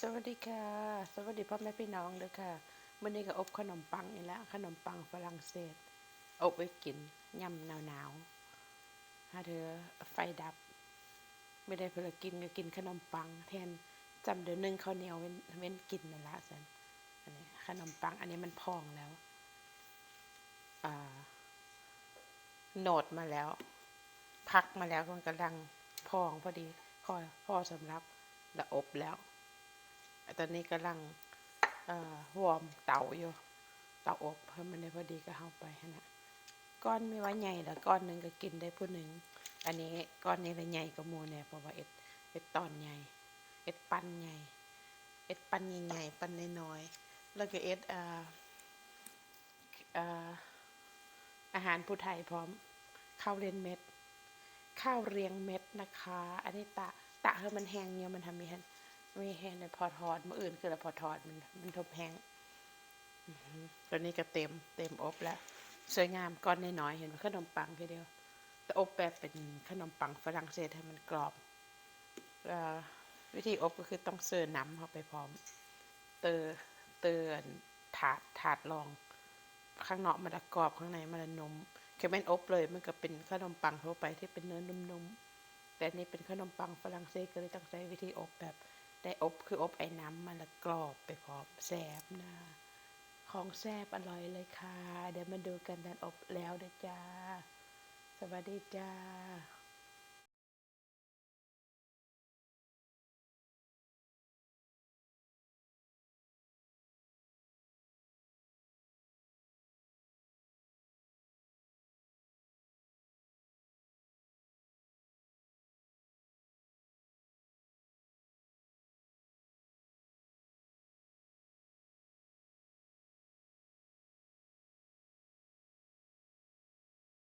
สวัสดีค่ะ สวัสดีพ่อแม่พี่น้องเด้อค่ะมื่อนี้ก็อบขนมปังนี่แหละขนมปังฝรั่งเศส อบไว้กินยำหนาวๆถ้าเธอไฟดับ ไม่ได้เพื่อกินก็กินขนมปัง แทนจำเดือนหนึ่งข้าวเหนียวเว้นเว้นกินนั่นละสันอันนี้ขนมปังอันนี้มันพองแล้วอ่าโหนดมาแล้ว พักมาแล้วมันกำลังพองพอดีพอพอสำหรับ ระอบแล้วตอนนี้กำลังเอ่อวอร์มเตาอยู่เตาอบเพิ่มมันได้พอดีก็เข้าไปนะก้อนไม่ว่าใหญ่แล้วก้อนหนึ่งก็กินได้ผู้หนึ่งอันนี้ก้อนนี้ละใหญ่กว่ามูเนี่ยเพราะว่าเอ็ดเอ็ดตอนใหญ่เอ็ดปันใหญ่เอ็ดปันใหญ่ๆปันน้อยๆแล้วก็เอ็ดอ่าอ่าอาหารผู้ไทยพร้อมข้าวเรียนเม็ด ข้าวเรียงเม็ดนะคะ อันนี้ตะ ตะให้มันแห้งเนี่ยมันทำให้มันไม่แห้งในพอทอดมื่ออื่นคือเราพอทอดมันมันทบแห้งตอนนี้ก็เต็มเต็มอบแล้ว สวยงามก้อนน้อยๆเห็นขนมปังทีเดียวแต่อบแบบเป็นขนมปังฝรั่งเศสให้มันกรอบอ่อวิธีอบก็คือต้องเสิร์น้ำเข้าไปพร้อม เตอเตือนถาดถาดรอง ข้างนอกมันกรอบข้างในมันนมแค่แม่นอบเลยมันก็เป็นขนมปังทั่วไปที่เป็นเนื้อนุ่มๆ แต่นี่เป็นขนมปังฝรั่งเศสก็เลยต้องใช้วิธีอบแบบได้อบคืออบไอ้น้ำมันละกรอบไปพร้อมแซบนะของแซบอร่อยเลยค่ะ เดี๋ยวมาดูกันตอนอบแล้วนะจ้า สวัสดีจ้า